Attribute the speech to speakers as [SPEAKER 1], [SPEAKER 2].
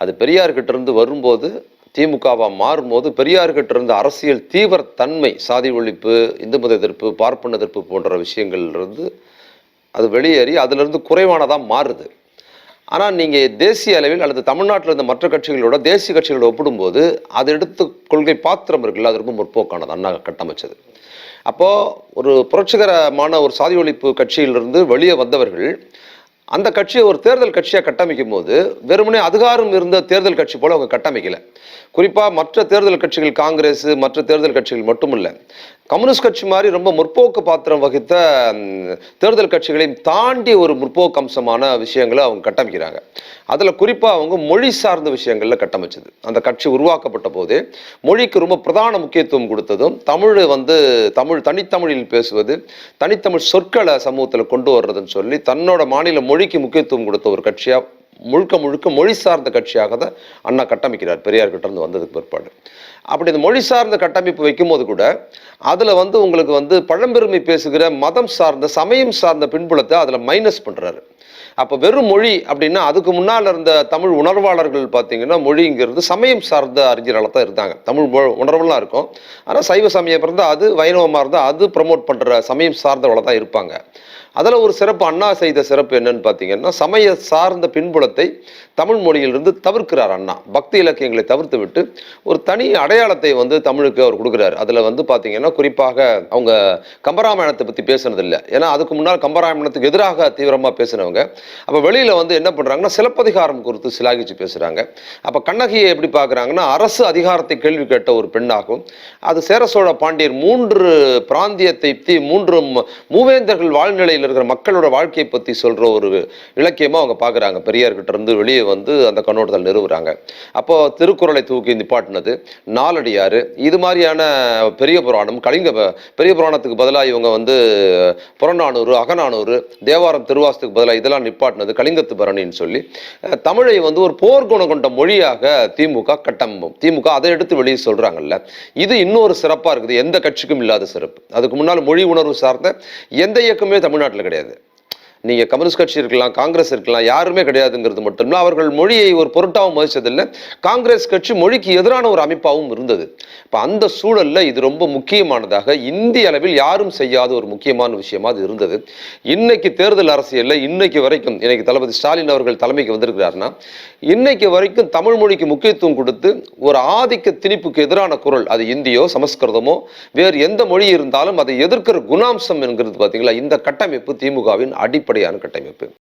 [SPEAKER 1] அது பெரியார்கிட்ட இருந்து வரும்போது திமுகவாக மாறும்போது பெரியார்கிட்ட இருந்த அரசியல் தீவிர தன்மை சாதி ஒழிப்பு இந்து மத எதிர்ப்பு பார்ப்பன எதிர்ப்பு போன்ற விஷயங்கள்லேருந்து அது வெளியேறி அதிலிருந்து குறைவானதாக மாறுது. ஆனால் நீங்கள் தேசிய அளவில் அல்லது தமிழ்நாட்டில் இருந்த மற்ற கட்சிகளோட தேசிய கட்சிகளோட ஒப்பிடும்போது அது எடுத்து கொள்கை பாத்திரம் இருக்குல்ல அது ரொம்ப முற்போக்கானது அண்ணா கட்டமைச்சது. அப்போது ஒரு புரட்சிகரமான ஒரு சாதி ஒழிப்பு கட்சியிலிருந்து வெளியே வந்தவர்கள் அந்த கட்சியை ஒரு தேர்தல் கட்சியாக கட்டமைக்கும் போது வெறுமனே அதிகாரம் இருந்த தேர்தல் கட்சி போல அவங்க கட்டமைக்கல. குறிப்பாக மற்ற தேர்தல் கட்சிகள் காங்கிரஸ் மற்ற தேர்தல் கட்சிகள் மட்டுமில்லை. கம்யூனிஸ்ட் கட்சி மாதிரி ரொம்ப முற்போக்கு பாத்திரம் வகித்த தேர்தல் கட்சிகளையும் தாண்டி ஒரு முற்போக்கு அம்சமான விஷயங்களை அவங்க கட்டமைக்கிறாங்க. அதில் குறிப்பாக அவங்க மொழி சார்ந்த விஷயங்களில் கட்டமைச்சது. அந்த கட்சி உருவாக்கப்பட்ட போது மொழிக்கு ரொம்ப பிரதான முக்கியத்துவம் கொடுத்ததும் தமிழ் வந்து தமிழ் தனித்தமிழில் பேசுவது தனித்தமிழ் சொற்களை சமூகத்தில் கொண்டு வர்றதுன்னு சொல்லி தன்னோட மாநில மொழிக்கு முக்கியத்துவம் கொடுத்த ஒரு கட்சியாக முழுக்க முழுக்க மொழி சார்ந்த கட்சியாக தான் அண்ணா கட்டமைக்கிறார் பெரியார் கிட்டேருந்து வந்ததுக்கு பிற்பாடு. அப்படி இந்த மொழி சார்ந்த கட்டமைப்பு வைக்கும்போது கூட அதில் வந்து உங்களுக்கு வந்து பழம்பெருமை பேசுகிற மதம் சார்ந்த சமயம் சார்ந்த பின்புலத்தை அதில் மைனஸ் பண்ணுறாரு அப்போ வெறும் மொழி அப்படின்னா அதுக்கு முன்னால் இருந்த தமிழ் உணர்வாளர்கள் பார்த்தீங்கன்னா மொழிங்கிறது சமயம் சார்ந்த அறிஞர்களாக தான் இருந்தாங்க. தமிழ் உணர்வுலாம் இருக்கும். ஆனால் சைவ சமயம் இருந்தால் அது வைணவமாக இருந்தால் அது ப்ரமோட் பண்ணுற சமயம் சார்ந்தவளாக தான் இருப்பாங்க. அதில் ஒரு சிறப்பு அண்ணா செய்த சிறப்பு என்னன்னு பார்த்தீங்கன்னா சமய சார்ந்த பின்புலத்தை தமிழ் மொழியிலிருந்து தவிர்க்கிறார் அண்ணா. பக்தி இலக்கியங்களை தவிர்த்து விட்டு ஒரு தனி அடையாளத்தை வந்து தமிழுக்கு அவர் கொடுக்குறாரு. அதில் வந்து பார்த்தீங்கன்னா குறிப்பாக அவங்க கம்பராமாயணத்தை பற்றி பேசுனதில்லை. ஏன்னா அதுக்கு முன்னால் கம்பராமாயணத்துக்கு எதிராக தீவிரமாக பேசினவங்க. அப்போ வெளியில் வந்து என்ன பண்ணுறாங்கன்னா சிலப்பதிகாரம் குறித்து சிலாகிச்சு பேசுகிறாங்க அப்போ கண்ணகியை எப்படி பார்க்குறாங்கன்னா அரசு அதிகாரத்தை கேள்வி கேட்ட ஒரு பெண்ணாகும். அது சேர சோழ பாண்டியர் மூன்று பிராந்தியத்தை தி மூன்று மூவேந்தர்கள் வாழ்நிலையில் இருக்கிற மக்களோட வாழ்க்கையை பற்றி சொல்கிற ஒரு இலக்கியமாக அவங்க பார்க்குறாங்க. பெரியார்கிட்ட இருந்து வெளியே வந்து அந்த கண்ணோட்டத்தில் நிறுவுறாங்க. அப்போ திருக்குறளை தூக்கி நிப்பாட்டினது நாலடியார் இது மாதிரியான பெரிய புராணம் கலிங்க பெரிய புராணத்துக்கு பதிலாக இவங்க வந்து புறநானூறு அகநானூறு தேவாரம் திருவாசத்துக்கு பதிலாக இதெல்லாம் நிப்பாட்டினது கலிங்கத்து பரணின்னு சொல்லி தமிழை வந்து ஒரு போர்க்குணம் கொண்ட மொழியாக திமுக கட்டமைப்போம். திமுக அதை எடுத்து வெளியே சொல்றாங்கல்ல. இது இன்னொரு சிறப்பா இருக்குது. எந்த கட்சிக்கும் இல்லாத சிறப்பு. அதுக்கு முன்னால் மொழி உணர்வு சார்ந்த எந்த இயக்கமே தமிழ்நாட்டில் கிடையாது. நீங்க கம்யூனிஸ்ட் கட்சி இருக்கலாம் காங்கிரஸ் இருக்கலாம் யாருமே கிடையாதுங்கிறது மட்டும் இல்ல அவர்கள் மொழியை ஒரு பொருட்டாகவும் மதித்ததில்லை காங்கிரஸ் கட்சி மொழிக்கு எதிரான ஒரு அமைப்பாகவும் இருந்தது. இப்போ அந்த சூழல்ல இது ரொம்ப முக்கியமானதாக இந்திய அளவில் யாரும் செய்யாத ஒரு முக்கியமான விஷயமா அது இருந்தது. இன்னைக்கு தேர்தல் அரசியல்ல இன்னைக்கு வரைக்கும் இன்னைக்கு தளபதி ஸ்டாலின் அவர்கள் தலைமைக்கு வந்திருக்கிறாருன்னா இன்னைக்கு வரைக்கும் தமிழ் மொழிக்கு முக்கியத்துவம் கொடுத்து ஒரு ஆதிக்க திணிப்புக்கு எதிரான குரல் அது இந்தியோ சமஸ்கிருதமோ வேறு எந்த மொழி இருந்தாலும் அதை எதிர்க்கிற குணாம்சம் என்கிறது பார்த்தீங்களா இந்த கட்டமைப்பு திமுகவின் அடிப்படையான கட்டமைப்பு